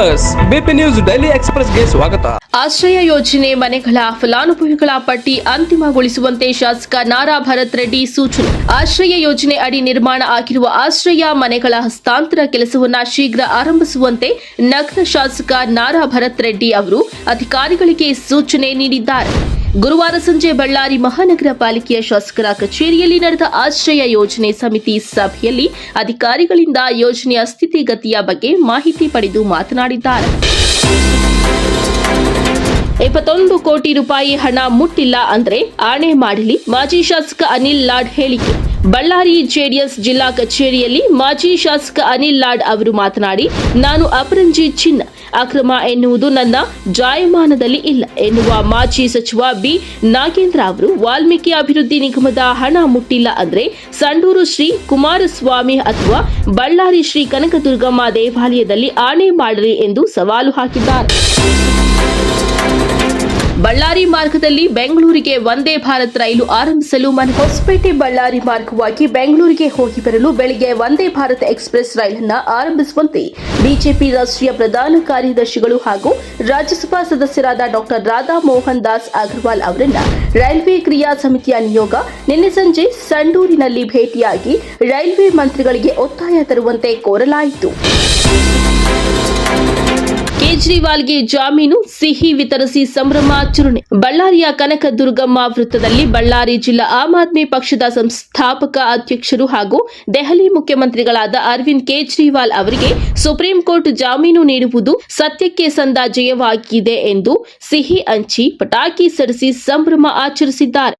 S BP news daily ಎಕ್ಸ್ಪ್ರೆಸ್ಗೆ ಸ್ವಾಗತ. ಆಶ್ರಯ ಯೋಜನೆ ಮನೆಗಳ ಫಲಾನುಭವಿಗಳ ಪಟ್ಟಿ ಅಂತಿಮಗೊಳಿಸುವಂತೆ ಶಾಸಕ ನಾರಾ ಭರತ್ ರೆಡ್ಡಿ ಸೂಚನೆ. ಆಶ್ರಯ ಯೋಜನೆ ಅಡಿ ನಿರ್ಮಾಣ ಆಗಿರುವ ಆಶ್ರಯ ಮನೆಗಳ ಹಸ್ತಾಂತರ ಕೆಲಸವನ್ನು ಶೀಘ್ರ ಆರಂಭಿಸುವಂತೆ ನಗರ ಶಾಸಕ ನಾರಾ ಭರತ್ ರೆಡ್ಡಿ ಅವರು ಅಧಿಕಾರಿಗಳಿಗೆ ಸೂಚನೆ ನೀಡಿದ್ದಾರೆ. ಗುರುವಾರ ಸಂಜೆ ಬಳ್ಳಾರಿ ಮಹಾನಗರ ಪಾಲಿಕೆಯ ಶಾಸಕರ ಕಚೇರಿಯಲ್ಲಿ ನಡೆದ ಆಶ್ರಯ ಯೋಜನೆ ಸಮಿತಿ ಸಭೆಯಲ್ಲಿ ಅಧಿಕಾರಿಗಳಿಂದ ಯೋಜನೆಯ ಸ್ಥಿತಿಗತಿಯ ಬಗ್ಗೆ ಮಾಹಿತಿ ಪಡೆದು ಮಾತನಾಡಿದ್ದಾರೆ. ಇಪ್ಪತ್ತೊಂದು ಕೋಟಿ ರೂಪಾಯಿ ಹಣ ಮುಟ್ಟಿಲ್ಲ ಅಂದ್ರೆ ಆಣೆ ಮಾಡಲಿ, ಮಾಜಿ ಶಾಸಕ ಅನಿಲ್ ಲಾಡ್ ಹೇಳಿಕೆ. ಬಳ್ಳಾರಿ ಜೆಡಿಎಸ್ ಜಿಲ್ಲಾ ಕಚೇರಿಯಲ್ಲಿ ಮಾಜಿ ಶಾಸಕ ಅನಿಲ್ ಲಾಡ್ ಅವರು ಮಾತನಾಡಿ, ನಾನು ಅಪರಂಜಿ ಚಿನ್ನ ಅಕ್ರಮ ಎನ್ನುವುದು ನನ್ನ ಜಾಯಮಾನದಲ್ಲಿ ಇಲ್ಲ ಎನ್ನುವ ಮಾಜಿ ಸಚಿವ ಬಿ ನಾಗೇಂದ್ರ ಅವರು ವಾಲ್ಮೀಕಿ ಅಭಿವೃದ್ಧಿ ನಿಗಮದ ಹಣ ಮುಟ್ಟಿಲ್ಲ ಅಂದ್ರೆ ಸಂಡೂರು ಶ್ರೀ ಕುಮಾರಸ್ವಾಮಿ ಅಥವಾ ಬಳ್ಳಾರಿ ಶ್ರೀ ಕನಕದುರ್ಗಮ್ಮ ದೇವಾಲಯದಲ್ಲಿ ಆಣೆ ಮಾಡಲಿ ಎಂದು ಸವಾಲು ಹಾಕಿದ್ದಾರೆ. ಬಳ್ಳಾರಿ ಮಾರ್ಗದಲ್ಲಿ ಬೆಂಗಳೂರಿಗೆ ವಂದೇ ಭಾರತ್ ರೈಲು ಆರಂಭಿಸಲು ಮನ ಹೊಸಪೇಟೆ ಬಳ್ಳಾರಿ ಮಾರ್ಗವಾಗಿ ಬೆಂಗಳೂರಿಗೆ ಹೋಗಿ ಬರಲು ಬೆಳಿಗ್ಗೆ ವಂದೇ ಭಾರತ್ ಎಕ್ಸ್ಪ್ರೆಸ್ ರೈಲನ್ನು ಆರಂಭಿಸುವಂತೆ ಬಿಜೆಪಿ ರಾಷ್ಟ್ರೀಯ ಪ್ರಧಾನ ಕಾರ್ಯದರ್ಶಿಗಳು ಹಾಗೂ ರಾಜ್ಯಸಭಾ ಸದಸ್ಯರಾದ ಡಾಕ್ಟರ್ ರಾಧಾ ಮೋಹನ್ ದಾಸ್ ಅಗರ್ವಾಲ್ ಅವರನ್ನ ರೈಲ್ವೆ ಕ್ರಿಯಾ ಸಮಿತಿಯ ನಿಯೋಗ ನಿನ್ನೆ ಸಂಜೆ ಸಂಡೂರಿನಲ್ಲಿ ಭೇಟಿಯಾಗಿ ರೈಲ್ವೆ ಮಂತ್ರಿಗಳಿಗೆ ಒತ್ತಾಯ ತರುವಂತೆ ಕೋರಲಾಯಿತು. ಕೇಜ್ರಿವಾಲ್ಗೆ ಜಾಮೀನು, ಸಿಹಿ ವಿತರಿಸಿ ಸಂಭ್ರಮಾಚರಣೆ ಬಳ್ಳಾರಿಯ ಕನಕ ದುರ್ಗಮ್ಮ ವೃತ್ತದಲ್ಲಿ ಬಳ್ಳಾರಿ ಜಿಲ್ಲಾ ಆಮ್ ಆದ್ಮಿ ಪಕ್ಷದ ಸಂಸ್ಥಾಪಕ ಅಧ್ಯಕ್ಷರು ಹಾಗೂ ದೆಹಲಿ ಮುಖ್ಯಮಂತ್ರಿಗಳಾದ ಅರವಿಂದ್ ಕೇಜ್ರಿವಾಲ್ ಅವರಿಗೆ ಸುಪ್ರೀಂ ಕೋರ್ಟ್ ಜಾಮೀನು ನೀಡುವುದು ಸತ್ಯಕ್ಕೆ ಸಂದ ಜಯವಾಗಿದೆ ಎಂದು ಸಿಹಿ ಹಂಚಿ ಪಟಾಕಿ ಸಿಡಿಸಿ ಸಂಭ್ರಮ ಆಚರಿಸಿದ್ದಾರೆ.